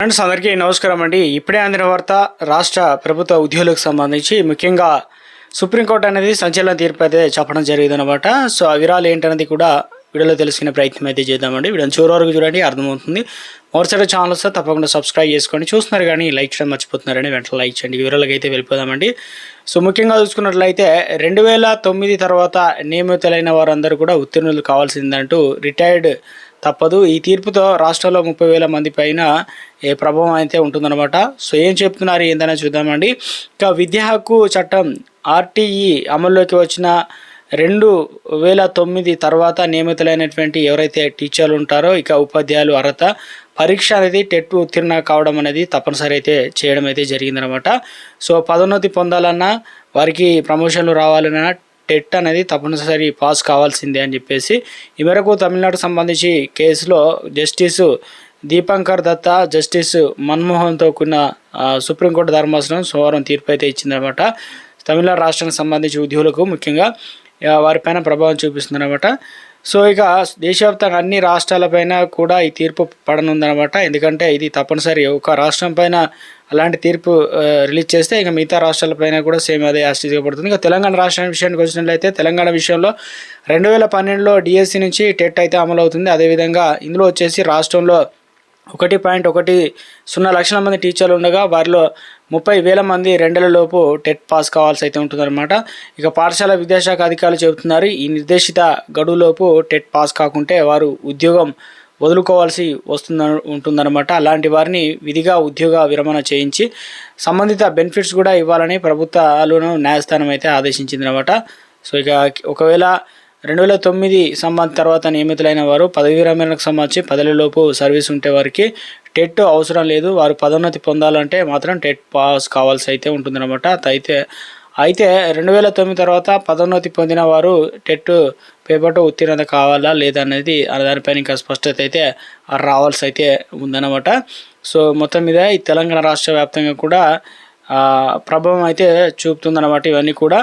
Friends అందరికీ నమస్కారం అండి. ఇప్పుడే అందిన వార్త రాష్ట్ర ప్రభుత్వ ఉద్యోగులకు సంబంధించి ముఖ్యంగా సుప్రీంకోర్టు అనేది సంచలన తీర్పు అయితే చెప్పడం జరిగింది అనమాట సో ఆ వివరాలు ఏంటనేది కూడా వీడియోలో తెలుసుకునే ప్రయత్నం అయితే చేద్దామండి. వీడియోని చివరి వరకు చూడండి అర్థమవుతుంది. మరోసారి ఛానల్ వస్తే తప్పకుండా సబ్స్క్రైబ్ చేసుకోండి. చూస్తున్నారు కానీ లైక్ చేయడం మర్చిపోతున్నారని వెంటనే లైక్ చేయండి. వివరాలకు అయితే వెళ్ళిపోదామండి. సో ముఖ్యంగా చూసుకున్నట్లయితే రెండు వేల తొమ్మిది తర్వాత నియమితులైన వారందరూ కూడా ఉత్తీర్ణులు కావాల్సిందంటూ రిటైర్డ్ తప్పదు. ఈ తీర్పుతో రాష్ట్రంలో ముప్పై వేల మంది పైన ఏ ప్రభావం అయితే ఉంటుందన్నమాట. సో ఏం చెప్తున్నారు ఏందని చూద్దామండి. ఇక విద్యా హక్కు చట్టం ఆర్టీఈ అమల్లోకి వచ్చిన రెండు వేల తొమ్మిది తర్వాత నియమితులైనటువంటి ఎవరైతే టీచర్లు ఉంటారో ఇక ఉపాధ్యాయులు అర్హత పరీక్ష అనేది టెట్ ఉత్తీర్ణ కావడం అనేది తప్పనిసరి అయితే చేయడం అయితే జరిగిందనమాట సో పదోన్నతి పొందాలన్నా వారికి ప్రమోషన్లు రావాలన్నా టెట్ అనేది తప్పనిసరి పాస్ కావాల్సిందే అని చెప్పేసి ఈ మేరకు తమిళనాడుకు సంబంధించి కేసులో జస్టిస్ దీపంకర్ దత్తా జస్టిస్ మన్మోహన్తో కూడిన సుప్రీంకోర్టు ధర్మాసనం సోమవారం తీర్పు అయితే ఇచ్చిందనమాట. తమిళనాడు రాష్ట్రానికి సంబంధించి ఉద్యోగులకు ముఖ్యంగా వారిపైన ప్రభావం చూపిస్తుందన్నమాట సో ఇక దేశవ్యాప్తంగా అన్ని రాష్ట్రాలపైన కూడా ఈ తీర్పు పడనుందనమాట. ఎందుకంటే ఇది తప్పనిసరి. ఒక రాష్ట్రం పైన అలాంటి తీర్పు రిలీజ్ చేస్తే ఇక మిగతా రాష్ట్రాలపైన కూడా సేమ్ అదే యాస్టిజ్గా పడుతుంది. ఇక తెలంగాణ రాష్ట్రం విషయానికి వచ్చినట్లయితే తెలంగాణ విషయంలో రెండు వేల పన్నెండులో డిఎస్సి నుంచి టెట్ అయితే అమలు అవుతుంది అదేవిధంగా ఇందులో వచ్చేసి రాష్ట్రంలో ఒకటి పాయింట్ ఒకటి సున్నా లక్షల మంది టీచర్లు ఉండగా వారిలో ముప్పై వేల మంది రెండేళ్ళ లోపు టెట్ పాస్ కావాల్సి అయితే ఉంటుందన్నమాట. ఇక పాఠశాల విద్యాశాఖ అధికారులు చెబుతున్నారు ఈ నిర్దేశిత గడువులోపు టెట్ పాస్ కాకుంటే వారు ఉద్యోగం వదులుకోవాల్సి వస్తుంద ఉంటుందన్నమాట. అలాంటి వారిని విధిగా ఉద్యోగ విరమణ చేయించి సంబంధిత బెనిఫిట్స్ కూడా ఇవ్వాలని ప్రభుత్వాలను న్యాయస్థానం అయితే ఆదేశించిందనమాట సో ఇక ఒకవేళ రెండు వేల తొమ్మిది సంబంధ తర్వాత నియమితులైన వారు పదవి విరమణకు సంబంధించి పదవిలోపు సర్వీస్ ఉంటే వారికి టెట్ అవసరం లేదు. వారు పదోన్నతి పొందాలంటే మాత్రం టెట్ పాస్ కావాల్సి అయితే ఉంటుందన్నమాట. అయితే అయితే రెండు వేల తొమ్మిది తర్వాత పదోన్నతి పొందిన వారు టెట్ పేపర్తో ఉత్తీర్ణత కావాలా లేదా అనేది ఆ దానిపైన ఇంకా స్పష్టత అయితే రావాల్సి అయితే ఉందన్నమాట. సో మొత్తం మీద ఈ తెలంగాణ రాష్ట్ర వ్యాప్తంగా కూడా ప్రభావం అయితే చూపుతుందన్నమాట ఇవన్నీ కూడా.